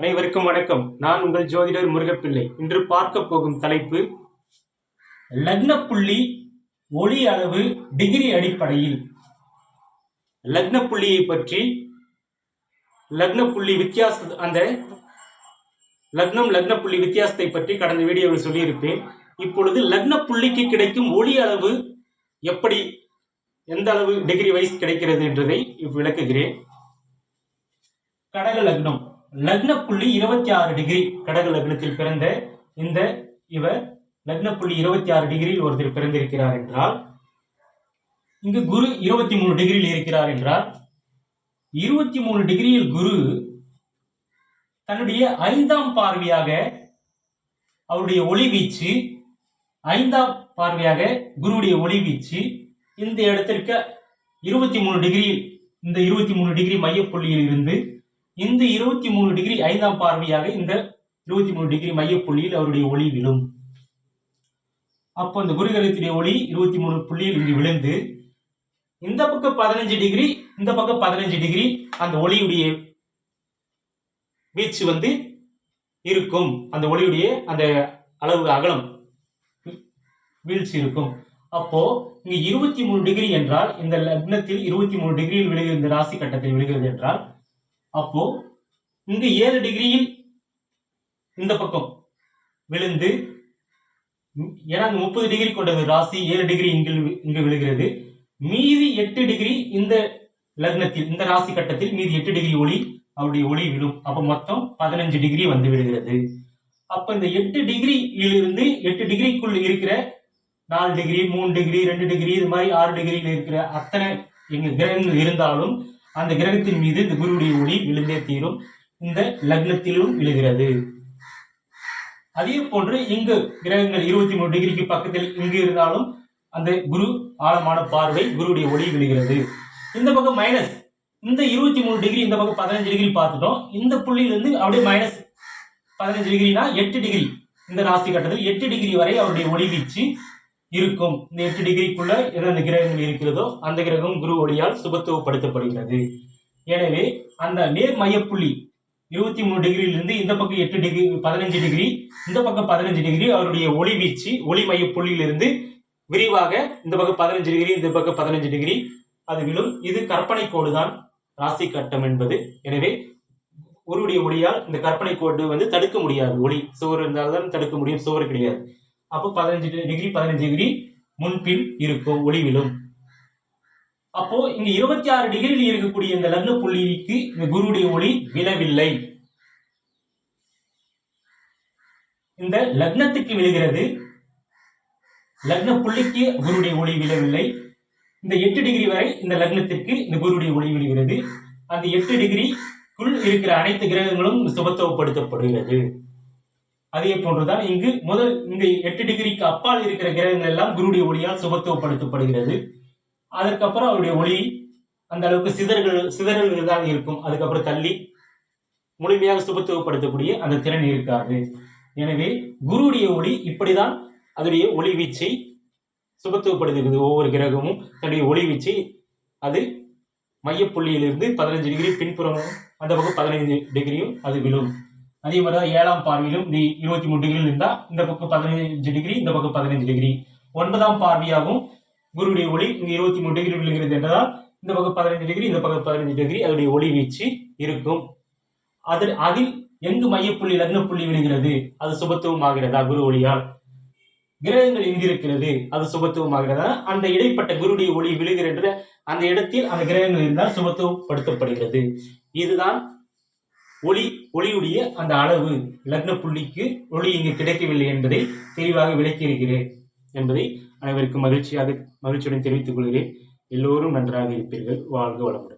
அனைவருக்கும் வணக்கம். நான் உங்கள் ஜோதிடர் முருகப்பிள்ளை. இன்று பார்க்க போகும் தலைப்பு லக்ன புள்ளி ஒளி அளவு டிகிரி அடிப்படையில். லக்ன புள்ளியை பற்றி லக்ன புள்ளி வித்தியாச அந்த லக்னம் லக்ன புள்ளி வித்தியாசத்தை பற்றி கடந்த வீடியோவில் சொல்லியிருப்பேன். இப்பொழுது லக்ன புள்ளிக்கு கிடைக்கும் ஒளி அளவு எப்படி எந்த அளவு டிகிரி வைஸ் கிடைக்கிறது என்றதை விளக்குகிறேன் கடக லக்னம். லக்ன புள்ளி இருபத்தி ஆறு டிகிரி கடக லக்னத்தில் பிறந்த இந்த இவர் லக்ன புள்ளி இருபத்தி ஆறு டிகிரியில் ஒருத்தர் பிறந்திருக்கிறார் என்றால் இங்கு குரு இருபத்தி மூணு டிகிரியில் இருக்கிறார் என்றால் இருபத்தி மூணு டிகிரியில் குரு தன்னுடைய ஐந்தாம் பார்வையாக அவருடைய ஒளி வீச்சு ஐந்தாம் பார்வையாக குருவுடைய ஒளி வீச்சு இந்த இடத்திற்கு இருபத்தி மூணு டிகிரியில் இந்த இருபத்தி மூணு டிகிரி மையப்புள்ளியில் இருந்து இந்த இருபத்தி மூணு டிகிரி ஐந்தாம் பார்வையாக இந்த இருபத்தி மூணு டிகிரி மையப்புள்ளியில் அவருடைய ஒளி விழும். அப்போ இந்த குருகிரகத்துடைய ஒளி இருபத்தி மூணு புள்ளியில் இங்கு விழுந்து இந்த பக்கம் பதினஞ்சு டிகிரி இந்த பக்கம் பதினஞ்சு டிகிரி அந்த ஒளியுடைய வீச்சு வந்து இருக்கும். அந்த ஒளியுடைய அந்த அளவு அகலம் வீழ்ச்சி இருக்கும். அப்போ இங்க இருபத்தி மூணு டிகிரி என்றால் இந்த லக்னத்தில் இருபத்தி மூணு டிகிரியில் விழுகிற இந்த ராசி கட்டத்தில் விழுகிறது என்றால் அப்போ இங்கு ஏழு டிகிரியில் இந்த பக்கம் விழுந்து ஏன்னா முப்பது டிகிரி கொண்டது ராசி ஏழு டிகிரி இங்கு இங்கு விழுகிறது. மீதி எட்டு டிகிரி இந்த லக்னத்தில் இந்த ராசி கட்டத்தில் மீதி எட்டு டிகிரி ஒளி அவருடைய ஒளி விழும். அப்ப மொத்தம் பதினஞ்சு டிகிரி வந்து விடுகிறது அப்ப இந்த எட்டு டிகிரியிலிருந்து எட்டு டிகிரிக்குள் இருக்கிற நாலு டிகிரி மூணு டிகிரி ரெண்டு டிகிரி இது மாதிரி ஆறு டிகிரியில் இருக்கிற அத்தனை எங்க கிரகங்கள் இருந்தாலும் அந்த கிரகத்தின் மீது இந்த குருவுடைய ஒளி தீரும் இந்த லக்னத்திலும் விழுகிறது. அதே போன்று இங்கு கிரகங்கள் இருபத்தி மூணு டிகிரிக்கு பக்கத்தில் இங்கு இருந்தாலும் அந்த குரு ஆழமான பார்வை குருவுடைய ஒளி விழுகிறது. இந்த பக்கம் மைனஸ் இந்த இருபத்தி மூணு டிகிரி இந்த பக்கம் பதினஞ்சு டிகிரி பார்த்துட்டோம். இந்த புள்ளியிலிருந்து அப்படியே மைனஸ் பதினஞ்சு டிகிரினா எட்டு டிகிரி. இந்த ராசி கட்டத்தில் எட்டு டிகிரி வரை அவருடைய ஒளி வீச்சு இருக்கும். இந்த எட்டு டிகிரிக்குள்ள எந்தெந்த கிரகங்கள் இருக்கிறதோ அந்த கிரகம் குரு ஒளியால் சுபத்துவப்படுத்தப்படுகிறது. எனவே அந்த நேர் மையப்புள்ளி இருபத்தி மூணு டிகிரியிலிருந்து இந்த பக்கம் எட்டு டிகிரி பதினஞ்சு டிகிரி இந்த பக்கம் பதினஞ்சு டிகிரி அவருடைய ஒளி வீச்சு ஒளி மைய புள்ளியிலிருந்து விரிவாக இந்த பக்கம் பதினஞ்சு டிகிரி இந்த பக்கம் பதினஞ்சு டிகிரி அது விழும் இது கற்பனை கோடு தான் ராசி கட்டம் என்பது. எனவே ஒருவருடைய ஒளியால் இந்த கற்பனை கோடு வந்து தடுக்க முடியாது. ஒளி சுவர் இருந்தால்தான் தடுக்க முடியும் சுவர் கிடையாது. அப்போ பதினஞ்சு டிகிரி பதினஞ்சு டிகிரி முன்பின் இருக்கும் ஒளி விழும் அப்போ இங்க இருபத்தி ஆறு டிகிரியில் இருக்கக்கூடிய இந்த லக்ன புள்ளிக்கு இந்த குருடைய ஒளி விழவில்லை. இந்த லக்னத்துக்கு விழுகிறது. லக்ன புள்ளிக்கு குருடைய ஒளி விழவில்லை. இந்த எட்டு டிகிரி வரை இந்த லக்னத்திற்கு இந்த குருடைய ஒளி விழுகிறது. அந்த எட்டு டிகிரிக்குள் இருக்கிற அனைத்து கிரகங்களும் சுபத்துவப்படுத்தப்படுகிறது அதே போன்றுதான் இங்கு முதல் இந்த எட்டு டிகிரிக்கு அப்பால் இருக்கிற கிரகங்கள் எல்லாம் குருடைய ஒளியால் சுபத்துவப்படுத்தப்படுகிறது அதுக்கப்புறம் அவருடைய ஒளி அந்த அளவுக்கு சிதறல் சிதறல்களாக இருக்கும். அதுக்கப்புறம் தள்ளி முழுமையாக சுபத்துவப்படுத்தக்கூடிய அந்த திறன் இருக்காது. எனவே குருடைய ஒளி இப்படிதான் அதனுடைய ஒளி வீச்சை சுபத்துவப்படுத்துகிறது. ஒவ்வொரு கிரகமும் தன்னுடைய ஒளி வீச்சை அது மையப்புள்ளியிலிருந்து பதினஞ்சு டிகிரி பின்புறமும் அந்த பக்கம் பதினைஞ்சு டிகிரியும் அது விழும். அதே மாதிரி தான் ஏழாம் பார்வையிலும் இந்த இருபத்தி மூணு டிகிரியில் இருந்தால் இந்த பக்கம் பதினஞ்சு டிகிரி இந்த பக்கம் பதினஞ்சு டிகிரி. ஒன்பதாம் பார்வையாகவும் குருடைய ஒளி இங்க இருபத்தி மூணு டிகிரி விழுகிறது என்றதால் இந்த பக்கம் பதினைஞ்சு டிகிரி இந்த பக்கம் பதினஞ்சு டிகிரி அதனுடைய ஒளி வீச்சு இருக்கும். அதில் அதில் எங்கு மையப்புள்ளி லக்ன புள்ளி விழுகிறது? அது சுபத்துவம் ஆகிறதா? குரு ஒளியால். கிரகங்கள் எங்கிருக்கிறது அது சுபத்துவம் ஆகிறதா? அந்த இடைப்பட்ட குருடைய ஒளி விழுகிற அந்த இடத்தில் அந்த கிரகங்கள் இருந்தால் சுபத்துவப்படுத்தப்படுகிறது. இதுதான் ஒளி ஒளியுடைய அந்த அளவு. லக்ன புள்ளிக்கு ஒளி இங்கு கிடைக்கவில்லை என்பதை தெளிவாக விளக்கியிருக்கிறேன் என்பதை அனைவருக்கும் மகிழ்ச்சியாக மகிழ்ச்சியுடன் தெரிவித்துக் கொள்கிறேன். எல்லோரும் நன்றாக இருப்பீர்கள். வாழ்க வளமுடன்.